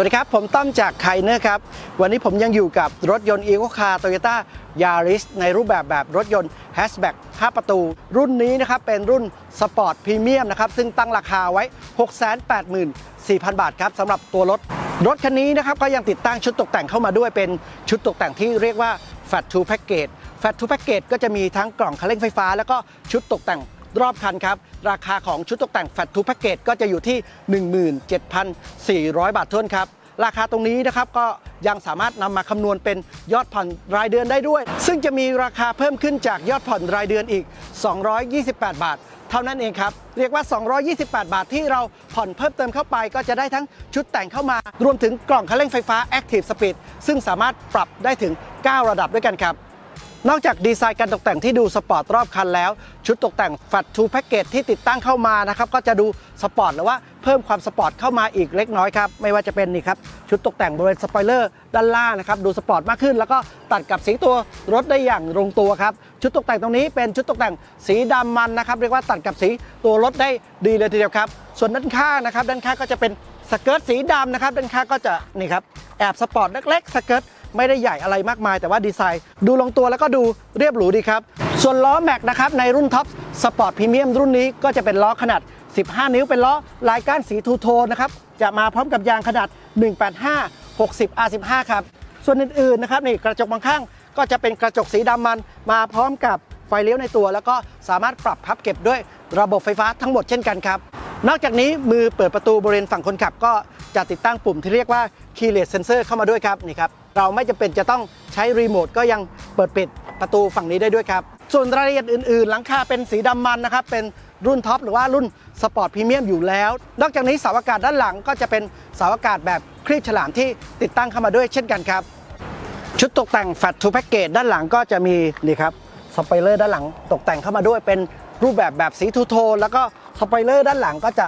สวัสดีครับ ผมต้อมจากไคเนอร์ครับ วันนี้ผมยังอยู่กับรถยนต์ e c o Car Toyota Yaris ในรูปแบบแบบรถยนต์ Hatchback 5ประตู รุ่นนี้นะครับ เป็นรุ่นสปอร์ตพรีเมียมนะครับ ซึ่งตั้งราคาไว้ 684,000 บาทครับสำหรับตัวรถ รถคันนี้นะครับ ก็ยังติดตั้งชุดตกแต่งเข้ามาด้วยเป็นชุดตกแต่งที่เรียกว่า Fat to Package Fat to Package ก็จะมีทั้งกล่องคันเร่งไฟฟ้า แล้วก็ชุดตกแต่ง รอบคันครับ ราคาของชุดตกแต่ง Fat to Package ก็จะอยู่ที่ 17,400 บาทเท่านั้นครับราคาตรงนี้นะครับก็ยังสามารถนำมาคำนวณเป็นยอดผ่อนรายเดือนได้ด้วย ซึ่งจะมีราคาเพิ่มขึ้นจากยอดผ่อนรายเดือนอีก 228 บาท เท่านั้นเองครับ เรียกว่า 228 บาทที่เราผ่อนเพิ่มเติมเข้าไป ก็จะได้ทั้งชุดแต่งเข้ามา รวมถึงกล่องคันเร่งไฟฟ้า Active Speed ซึ่งสามารถปรับได้ถึง 9 ระดับด้วยกันครับ นอกจากดีไซน์การตกแต่งที่ดูสปอร์ตรอบคันแล้ว ชุดตกแต่ง Fat to Package ที่ติดตั้งเข้ามานะครับก็จะดูสปอร์ตหรือว่าเพิ่มความสปอร์ตเข้ามาอีกเล็กน้อยครับไม่ว่าจะเป็นนี่ครับชุดตกแต่งบริเวณสปอยเลอร์ด้านล่างนะครับดูสปอร์ตมากขึ้น แล้วก็ตัดกับสีตัวรถได้อย่างลงตัวครับชุดตกแต่งตรงนี้เป็นชุดตกแต่งสีดำมันนะครับเรียกว่าตัดกับสีตัวรถได้ดีเลยทีเดียวครับส่วนด้านข้างนะครับด้านข้างก็จะเป็นสเกิร์ตสีดำนะครับด้านข้างก็จะนี่ครับแอบสปอร์ตเล็กๆสเกิร์ต ไม่ได้ใหญ่อะไรมากมาย แต่ว่าดีไซน์ ดูลงตัวแล้วก็ดูเรียบหรูดีครับ ส่วนล้อแม็กนะครับในรุ่นท็อปสปอร์ตพรีเมียมรุ่นนี้ก็จะเป็นล้อขนาด 15 นิ้วเป็นล้อลายก้านสีทูโทนนะครับจะมาพร้อมกับยางขนาด 185 60 R15 ครับส่วนอื่นๆนะครับนี่กระจกบางข้างก็จะเป็นกระจกสีดำมันมาพร้อมกับไฟเลี้ยวในตัว แล้วก็สามารถปรับพับเก็บด้วยระบบไฟฟ้าทั้งหมดเช่นกันครับ นอกจากนี้มือเปิดประตูบริเวณฝั่งคนขับก็จะติดตั้งปุ่มที่เรียกว่า keyless sensor เข้ามาด้วยครับนี่ครับ เราไม่จำเป็นจะต้องใช้รีโมทก็ยังเปิดปิดประตูฝั่งนี้ได้ด้วยครับ ส่วนรายละเอียดอื่นๆ หลังคาเป็นสีดำมันนะครับ เป็นรุ่นท็อปหรือว่ารุ่นสปอร์ตพรีเมียมอยู่แล้ว นอกจากนี้เสาอากาศด้านหลังก็จะเป็นเสาอากาศแบบครีบฉลามที่ติดตั้งเข้ามาด้วยเช่นกันครับ ชุดตกแต่ง Fat to Package ด้านหลังก็จะมีนี่ครับสปอยเลอร์ด้านหลังตกแต่งเข้ามาด้วยเป็นรูปแบบแบบสีทูโทนแล้วก็สปอยเลอร์ด้านหลังก็จะ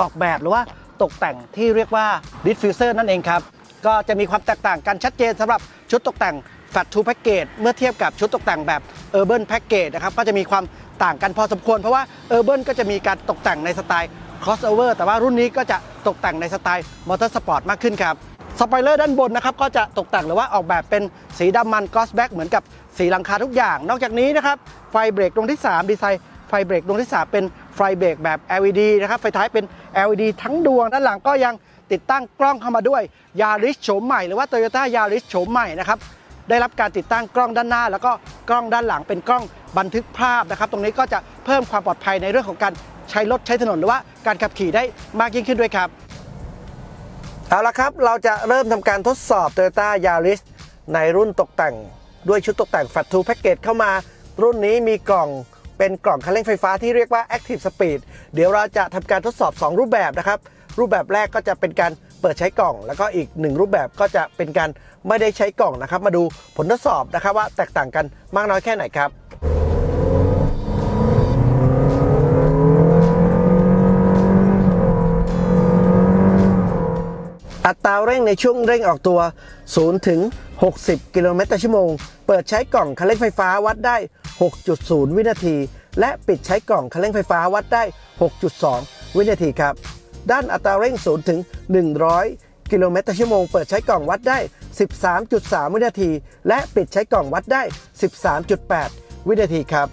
ออกแบบหรือว่าตกแต่งที่เรียกว่า diffuser นั่นเองครับ ก็จะมีความแตกต่างกันชัดเจนสำหรับชุดตกแต่ง Fat to Package เมื่อเทียบกับชุดตกแต่งแบบ Urban Package นะครับก็จะมีความต่างกันพอสมควร เพราะว่า Urban ก็จะมีการตกแต่งในสไตล์ crossover แต่ว่ารุ่นนี้ก็จะตกแต่งในสไตล์ Motorsport มากขึ้นครับสปอยเลอร์ด้านบนนะครับก็จะตกแต่งหรือว่าออกแบบเป็นสีดำมันกอสแบ็กเหมือนกับสีหลังคาทุกอย่าง นอกจากนี้นะครับไฟเบรกดวงที่ 3 ดีไซน์ไฟเบรกดวงที่ 3 เป็นไฟเบรกแบบ LED นะครับไฟท้ายเป็น LED ทั้งดวงด้านหลังก็ยัง ติดตั้งกล้องเข้ามาด้วย Yaris โฉมใหม่หรือว่า Toyota Yaris โฉมใหม่นะครับได้รับการติดตั้งกล้องด้านหน้า แล้วก็กล้องด้านหลังเป็นกล้องบันทึกภาพนะครับ ตรงนี้ก็จะเพิ่มความปลอดภัยในเรื่องของการใช้รถใช้ถนนหรือว่าการขับขี่ได้มากยิ่งขึ้นด้วยครับเอาละครับ เราจะเริ่มทำการทดสอบ Toyota Yaris ในรุ่นตกแต่ง ด้วยชุดตกแต่ง Fat 2 Package เข้ามา รุ่นนี้มีกล่องเป็นกล่องคันเร่งไฟฟ้าที่เรียกว่า Active Speed เดี๋ยวเราจะทำการทดสอบ 2 รูปแบบนะครับ รูปแบบแรกก็จะเป็นการเปิดใช้กล่อง แล้วก็อีกหนึ่งรูปแบบก็จะเป็นการไม่ได้ใช้กล่องนะครับ มาดูผลทดสอบนะครับว่าแตกต่างกันมากน้อยแค่ไหนครับอัตราเร่งในช่วงเร่งออกตัว 0 ถึง 60 กิโลเมตรต่อชั่วโมง เปิดใช้กล่องคันเร่งไฟฟ้าวัดได้ 6.0 วินาที และปิดใช้กล่องคันเร่งไฟฟ้าวัดได้ 6.2 วินาทีครับ ด้านอัตราเร่ง0ถึง 100 กิโลเมตรต่อชั่วโมง เปิดใช้กล่องวัดได้ 13.3 วินาที และปิดใช้กล่องวัดได้ 13.8 วินาทีครับ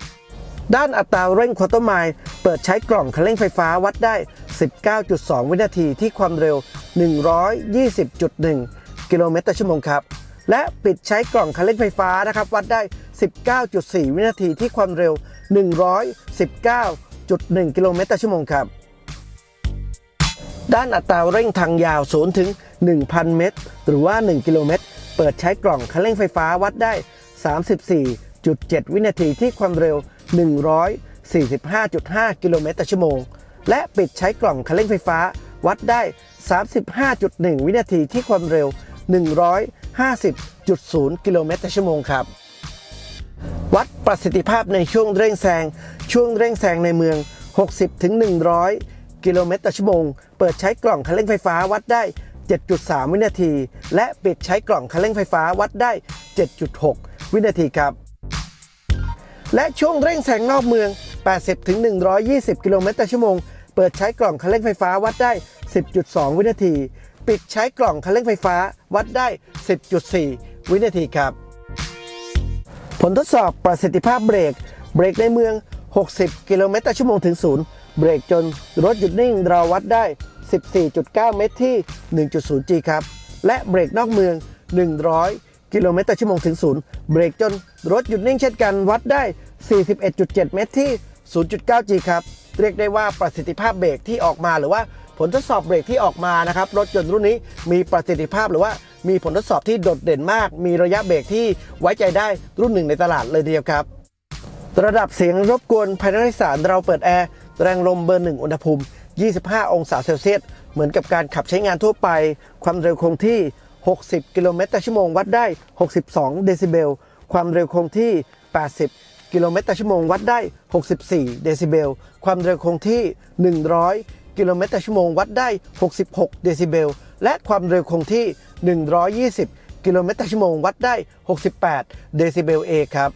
ด้านอัตราเร่งควอเตอร์ไมล์เปิดใช้กล่องคันเร่งไฟฟ้าวัดได้ 19.2 วินาทีที่ความเร็ว 120.1 กิโลเมตรต่อชั่วโมงครับและปิดใช้กล่องคันเร่งไฟฟ้านะครับ วัดได้ 19.4 วินาทีที่ความเร็ว 119.1 กิโลเมตรต่อชั่วโมงครับ ด้านอัตราเร่งทางยาว0ถึง 1,000 เมตร หรือว่า 1 กิโลเมตร เปิดใช้กล่องคันเร่งไฟฟ้าวัดได้ 34.7 วินาทีที่ความเร็ว 145.5 กิโลเมตรต่อชั่วโมง และปิดใช้กล่องคันเร่งไฟฟ้าวัดได้ 35.1 วินาทีที่ความเร็ว 150.0 กิโลเมตรต่อชั่วโมงครับ วัดประสิทธิภาพในช่วงเร่งแซง ช่วงเร่งแซงในเมือง 60ถึง100 กิโลเมตรต่อชั่วโมง เปิดใช้กล่องคันเร่งไฟฟ้าวัดได้ 7.3 วินาที และปิดใช้กล่องคันเร่งไฟฟ้าวัดได้ 7.6 วินาทีครับ และช่วงเร่งแซงนอกเมือง 80ถึง120 กิโลเมตรต่อชั่วโมง เปิดใช้กล่องคันเร่งไฟฟ้าวัดได้ 10.2 วินาที ปิดใช้กล่องคันเร่งไฟฟ้าวัดได้ 10.4 วินาทีครับ ผลทดสอบประสิทธิภาพเบรก เบรกในเมือง 60 กิโลเมตรต่อชั่วโมงถึงศูนย์ เบรกจนรถหยุดนิ่งเราวัดได้ 14.9 เมตรที่ 1.0G ครับ และเบรกนอกเมือง 100 กิโลเมตรต่อชั่วโมงถึงศูนย์เบรกจนรถหยุดนิ่งเช่นกันวัดได้ 41.7 เมตรที่ 0.9G ครับ เรียกได้ว่าประสิทธิภาพเบรกที่ออกมาหรือว่าผลทดสอบเบรกที่ออกมานะครับ รถยนต์รุ่นนี้มีประสิทธิภาพหรือว่ามีผลทดสอบที่โดดเด่นมาก มีระยะเบรกที่ไว้ใจได้รุ่นหนึ่งในตลาดเลยทีเดียวครับ ระดับเสียงรบกวนภายในสารเราเปิดแอร์ แรงลมเบอร์หนึ่งอุณหภูมิ 25 องศาเซลเซียส เหมือนกับการขับใช้งานทั่วไป ความเร็วคงที่ 60 กิโลเมตรต่อชั่วโมงวัดได้ 62 เดซิเบล ความเร็วคงที่ 80 กิโลเมตรต่อชั่วโมงวัดได้ 64 เดซิเบล ความเร็วคงที่ 100 กิโลเมตรต่อชั่วโมงวัดได้ 66 เดซิเบล และความเร็วคงที่ 120 กิโลเมตรต่อชั่วโมงวัดได้ 68 เดซิเบลเอครับ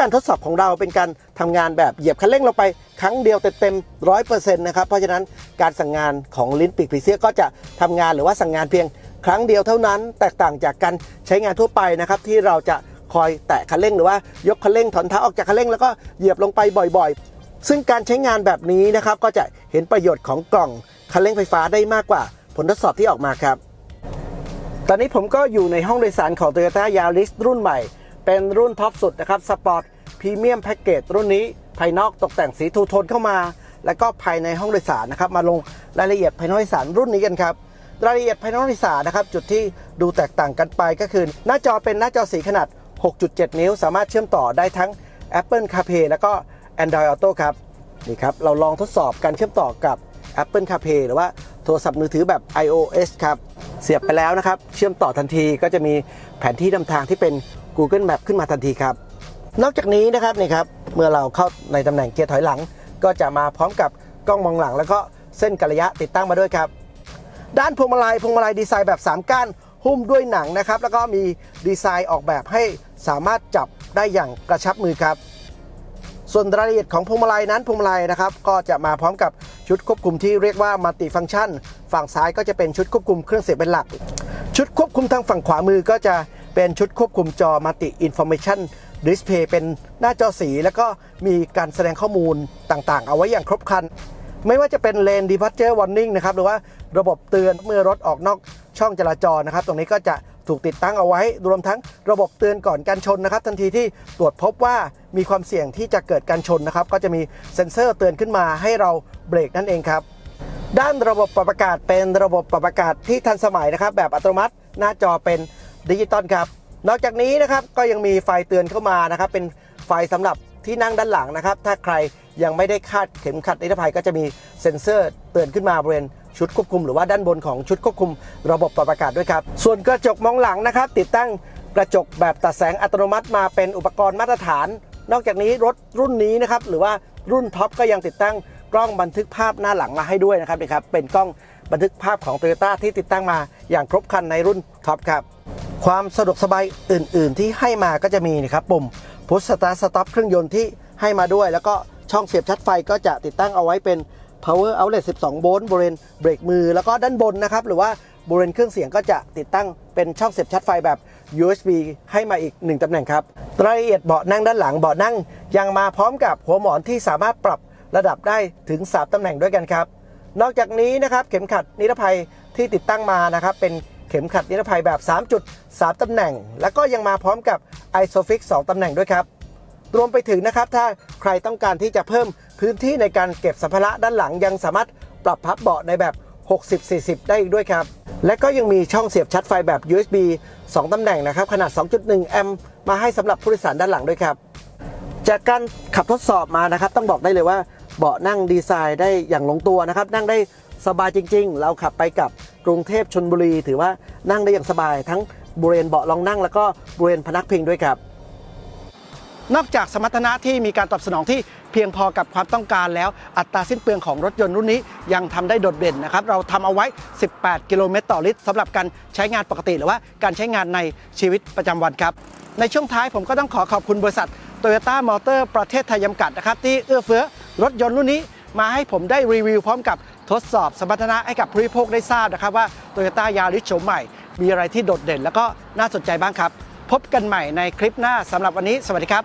การทดสอบของเราเป็นการทำงานแบบเหยียบคันเร่งลงไปครั้งเดียวเต็มร้อยเปอร์เซ็นต์นะครับ เพราะฉะนั้นการสั่งงานของลิ้นปีกผีเสื้อก็จะทำงานหรือว่าสั่งงานเพียงครั้งเดียวเท่านั้น แตกต่างจากการใช้งานทั่วไปนะครับ ที่เราจะคอยแตะคันเร่งหรือว่ายกคันเร่งถอนเท้าออกจากคันเร่งแล้วก็เหยียบลงไปบ่อยๆ ซึ่งการใช้งานแบบนี้นะครับก็จะเห็นประโยชน์ของกล่องคันเร่งไฟฟ้าได้มากกว่าผลทดสอบที่ออกมาครับ ตอนนี้ผมก็อยู่ในห้องโดยสารของ Toyota Yaris รุ่นใหม่ เป็นรุ่นท็อปสุดนะครับสปอร์ตพรีเมียมแพ็กเกจรุ่นนี้ภายนอกตกแต่งสีทูโทนเข้ามา แล้วก็ภายในห้องโดยสารนะครับ มาลงรายละเอียดภายในห้องโดยสารรุ่นนี้กันครับรายละเอียดภายในห้องโดยสารนะครับ จุดที่ดูแตกต่างกันไปก็คือ หน้าจอเป็นหน้าจอสีขนาด 6.7 นิ้ว สามารถเชื่อมต่อได้ทั้ง Apple CarPlay แล้วก็ Android Auto ครับนี่ครับเราลองทดสอบการเชื่อมต่อกับ Apple CarPlay หรือว่าโทรศัพท์มือถือแบบ iOS ครับ เสียบไปแล้วนะครับ เชื่อมต่อทันทีก็จะมีแผนที่นำทางที่เป็น Google Map ขึ้นมาทันทีครับ นอกจากนี้นะครับนี่ครับเมื่อเราเข้าในตำแหน่งเกียร์ถอยหลัง ก็จะมาพร้อมกับกล้องมองหลัง แล้วก็เส้นกระยะติดตั้งมาด้วยครับ ด้านพวงมาลัยพวงมาลัยดีไซน์แบบ 3 ก้านหุ้มด้วยหนังนะครับแล้วก็มีดีไซน์ออกแบบให้สามารถจับได้อย่างกระชับมือครับ ส่วนรายละเอียดของพวงมาลัยนั้นพวงมาลัยนะครับก็จะมาพร้อมกับชุดควบคุมที่เรียกว่ามัลติฟัง c t ชัน ฝั่งซ้ายก็จะเป็นชุดควบคุมเครื่องเสียงเป็นหลัก ชุดควบคุมทางฝั่งขวามือก็จะเป็นชุดควบคุมจอมัลติอินโฟ a t ชันดิสเพย์เป็นหน้าจอสี แล้วก็มีการแสดงข้อมูลต่างๆ เอาไว้อย่างครบครัน ไม่ว่าจะเป็นเลน departure warning นะครับหรือว่าระบบเตือนเมื่อรถออกนอกช่องจราจรนะครับ ตรงนี้ก็จะ ถูกติดตั้งเอาไว้ รวมทั้งระบบเตือนก่อนการชนนะครับ ทันทีที่ตรวจพบว่ามีความเสี่ยงที่จะเกิดการชนนะครับ ก็จะมีเซ็นเซอร์เตือนขึ้นมาให้เราเบรกนั่นเองครับด้านระบบปรับอากาศเป็นระบบปรับอากาศที่ทันสมัยนะครับ แบบอัตโนมัติหน้าจอเป็นดิจิตอลครับ นอกจากนี้นะครับก็ยังมีไฟเตือนเข้ามานะครับ เป็นไฟสำหรับที่นั่งด้านหลังนะครับ ถ้าใครยังไม่ได้คาดเข็มขัดนิรภัยก็จะมีเซ็นเซอร์เตือนขึ้นมาบริเวณ ชุดควบคุม หรือว่าด้านบนของชุดควบคุมระบบปรับอากาศด้วยครับส่วนกระจกมองหลังนะครับ ติดตั้งกระจกแบบตัดแสงอัตโนมัติมาเป็นอุปกรณ์มาตรฐาน นอกจากนี้รถรุ่นนี้นะครับหรือว่ารุ่นท็อปก็ยังติดตั้งกล้องบันทึกภาพหน้าหลังมาให้ด้วยนะครับนี่ครับเป็นกล้องบันทึกภาพของ t o y ยต้ที่ติดตั้งมาอย่างครบครันในรุ่นท็อปครับความสะดวกสบายอื่น ๆ ที่ให้มาก็จะมีนะครับปุ่มพุชสตาร์สต็อปเครื่องยนต์ที่ให้มาด้วย แล้วก็ช่องเสียบชาร์จไฟก็จะติดตั้งเอาไว้เป็น power outlet 12 โวลต์บริเวณเบรกมือ แล้วก็ด้านบนนะครับ หรือว่าบริเวณเครื่องเสียงก็จะติดตั้งเป็นช่องเสียบชาร์จไฟแบบ USB ให้มาอีก 1ตำแหน่งครับรายละเอียดเบาะนั่งด้านหลังเบาะนั่ง ยังมาพร้อมกับหัวหมอนที่สามารถปรับระดับได้ถึง 3ตำแหน่งด้วยกันครับ นอกจากนี้นะครับเข็มขัดนิรภัยที่ติดตั้งมานะครับเป็นเข็มขัดนิรภัยแบบ3จุด3ตำแหน่ง แล้วก็ยังมาพร้อมกับ ISOFIX 2 ตำแหน่งด้วยครับ รวมไปถึงนะครับถ้าใครต้องการที่จะเพิ่มพื้นที่ในการเก็บสัมภาระด้านหลังยังสามารถปรับพับเบาะในแบบ 60-40 ได้อีกด้วยครับ และก็ยังมีช่องเสียบชาร์จไฟแบบ USB 2 ตำแหน่งนะครับขนาด 2.1 แอมป์มาให้สำหรับผู้โดยสารด้านหลังด้วยครับ จากการขับทดสอบมานะครับต้องบอกได้เลยว่าเบาะนั่งดีไซน์ได้อย่างลงตัวนะครับนั่งได้สบายจริง ๆ เราขับไปกับกรุงเทพชนบุรี ถือว่านั่งได้อย่างสบายทั้งบริเวณเบาะรองนั่ง แล้วก็บริเวณพนักพิงด้วยครับ นอกจากสมรรถนะที่มีการตอบสนองที่เพียงพอกับความต้องการแล้ว อัตราสิ้นเปลืองของรถยนต์รุ่นนี้ยังทำได้โดดเด่นนะครับ เราทำเอาไว้ 18 กิโลเมตรต่อลิตรสำหรับการใช้งานปกติ หรือว่าการใช้งานในชีวิตประจำวันครับ ในช่วงท้ายผมก็ต้องขอขอบคุณบริษัทโตโยต้ามอเตอร์ประเทศไทยจำกัดนะครับที่เอื้อเฟื้อรถยนต์รุ่นนี้มาให้ผมได้รีวิวพร้อมกับทดสอบสมรรถนะให้กับผู้บริโภคได้ทราบนะครับว่าโตโยต้ายาริสโฉมใหม่ มีอะไรที่โดดเด่น แล้วก็น่าสนใจบ้างครับ พบกันใหม่ในคลิปหน้าสำหรับวันนี้ สวัสดีครับ